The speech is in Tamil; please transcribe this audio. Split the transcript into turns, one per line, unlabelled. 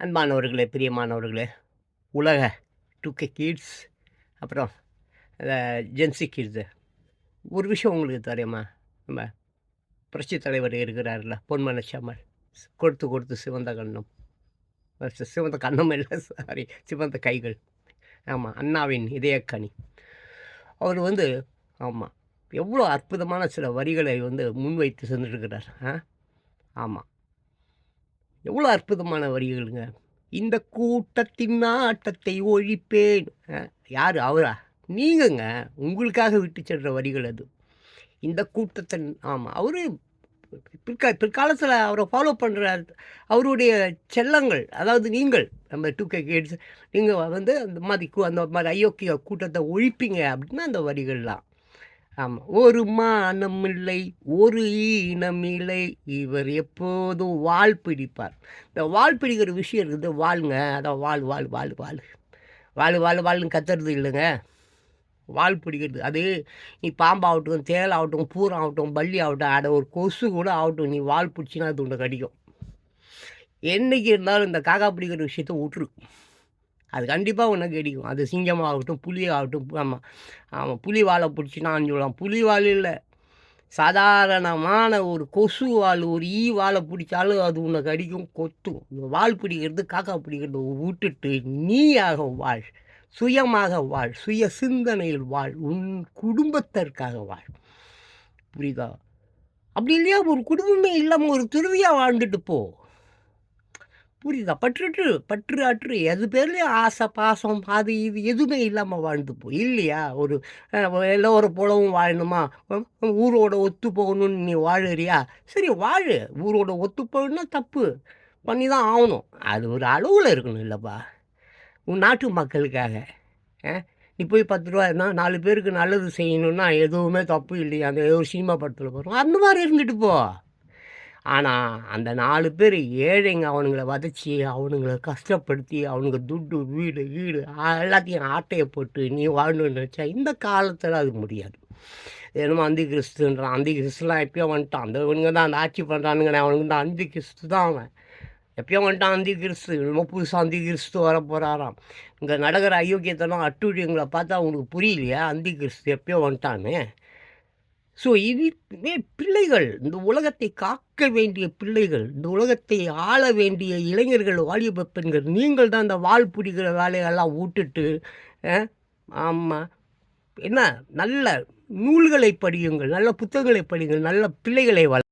அன்பானவர்களே பிரியமானவர்களே. உலக டூகே கிட்ஸ் அப்புறம் ஜென்சி கிட்ஸு ஒரு விஷயம் உங்களுக்கு தெரியுமா? நம்ம புரட்சி தலைவர் இருக்கிறார்ல பொன்மனச்சாமல் கொடுத்து கொடுத்து சிவந்த கண்ணம். சிவந்த கண்ணம் இல்லை சாரி சிவந்த கைகள். ஆமாம் அண்ணாவின் இதயக்கணி அவர் வந்து ஆமாம் எவ்வளோ அற்புதமான சில வரிகளை வந்து முன்வைத்து சென்றிருக்கிறார் ஆ? ஆமாம் எவ்வளோ அற்புதமான வரிகளுங்க. இந்த கூட்டத்தின் ஆட்டத்தை ஒழிப்பேன். யார்? அவரா? நீங்கங்க. உங்களுக்காக விட்டு சென்ற வரிகள் அது. இந்த கூட்டத்தின் ஆமாம் அவர் பிற்கா பிற்காலத்தில் அவரை ஃபாலோ பண்ணுற அவருடைய செல்லங்கள் அதாவது நீங்கள் நம்ம டூ கே கிட்ஸ் நீங்கள் வந்து அந்த மாதிரி அந்த மாதிரி அயோக்கிய கூட்டத்தை ஒழிப்பீங்க அப்படின்னா அந்த வரிகள்லாம். ஆமாம் ஒரு மானம் இல்லை ஒரு ஈனம் இல்லை இவர் எப்போதும் வால் பிடிப்பார். இந்த வால் பிடிக்கிற விஷயம் இருக்குது. வாளுங்க அதான் வாழ் வாழ் வாழ் வாழ் வாழ் வாழ் வாள்னு கத்துறது இல்லைங்க. வால் பிடிக்கிறது. அது நீ பாம்பாகட்டும் தேலை ஆகட்டும் பள்ளி ஆகட்டும் அட ஒரு கொசு கூட ஆகட்டும் நீ வாள் பிடிச்சின்னா அது உன்னை கடிக்கும். என்னைக்கு இருந்தாலும் இந்த காக்கா பிடிக்கிற விஷயத்த விட்டுரு. அது கண்டிப்பாக உன்னை கடிக்கும். அது சிங்கமாகட்டும் புலி ஆகட்டும் ஆமாம் ஆமாம் புலி வாழை பிடிச்சினான்னு சொல்லலாம் புலி வால் இல்லை. சாதாரணமான ஒரு கொசு வால் ஒரு ஈ வாழை பிடிச்சாலும் அது உன்னை கடிக்கும் கொத்தும். இந்த வால் பிடிக்கிறது காக்கா பிடிக்கிறது விட்டுட்டு நீயாக வாழ். சுயமாக வாழ். சுய சிந்தனையில் வாழ். உன் குடும்பத்திற்காக வாழ். புரியுதா? அப்படி இல்லையா? ஒரு குடும்பமே இல்லாமல் ஒரு துருவியாக வாழ்ந்துட்டு போ. புரியுதா? பற்றுட்டு பற்று அற்று எது பேர்லேயும் ஆசை பாசம் அது இது எதுவுமே இல்லாமல் வாழ்ந்து போ இல்லையா? ஒரு அஹ், எல்லோரும் போலவும் வாழணுமா? ஊரோட ஒத்து போகணும்னு நீ வாழுறியா? சரி வாழு. ஊரோட ஒத்து போகணும்னா தப்பு. பண்ணி தான் ஆகணும். அது ஒரு அளவில் இருக்கணும் இல்லைப்பா. உன் நாட்டு மக்களுக்காக. நீ போய் பத்து ரூபா இருந்தால் நாலு பேருக்கு நல்லது செய்யணும்னா எதுவுமே தப்பு இல்லையா? அந்த ஒரு சினிமா படத்தில் வரும். அந்த மாதிரி இருந்துட்டு போ. ஆனால் அந்த நாலு பேர் ஏழைங்க அவனுங்களை வதச்சி அவனுங்களை கஷ்டப்படுத்தி அவனுங்க துட்டு வீடு வீடு எல்லாத்தையும் ஆட்டையை போட்டு நீ வாழணும்னு நினச்சா இந்த காலத்தில் அது முடியாது. என்னமோ அந்தி கிறிஸ்துன்றான் அந்தி கிறிஸ்துலாம் எப்பயோ வந்துட்டான். அந்த இவனுங்க தான் அந்த ஆட்சி பண்ணுறானுங்கண்ணே அவனுங்க தான் அந்தி கிறிஸ்து தான் அவன். எப்பயோ வந்துட்டான் அந்தி கிறிஸ்து என்னமோ புதுசாக அந்தி கிறிஸ்து வர போகிறாராம் இங்கே நடக்கிற அயோக்கியத்தெல்லாம் அட்டுழியங்களை பார்த்தா அவனுக்கு புரியலையா? அந்தி கிறிஸ்து எப்பயோ வந்துட்டான்னு ஸோ இதுவே பிள்ளைகள் இந்த உலகத்தை காக்க வேண்டிய பிள்ளைகள் இந்த உலகத்தை ஆள வேண்டிய இளைஞர்கள் வாலிப பெண்கள் நீங்கள் தான் இந்த வால் பிடிக்கிற வேலையெல்லாம் விட்டுட்டு ஆமாம் என்ன நல்ல நூல்களை படியுங்கள் நல்ல புத்தகங்களை படியுங்கள் நல்ல பிள்ளைகளை வள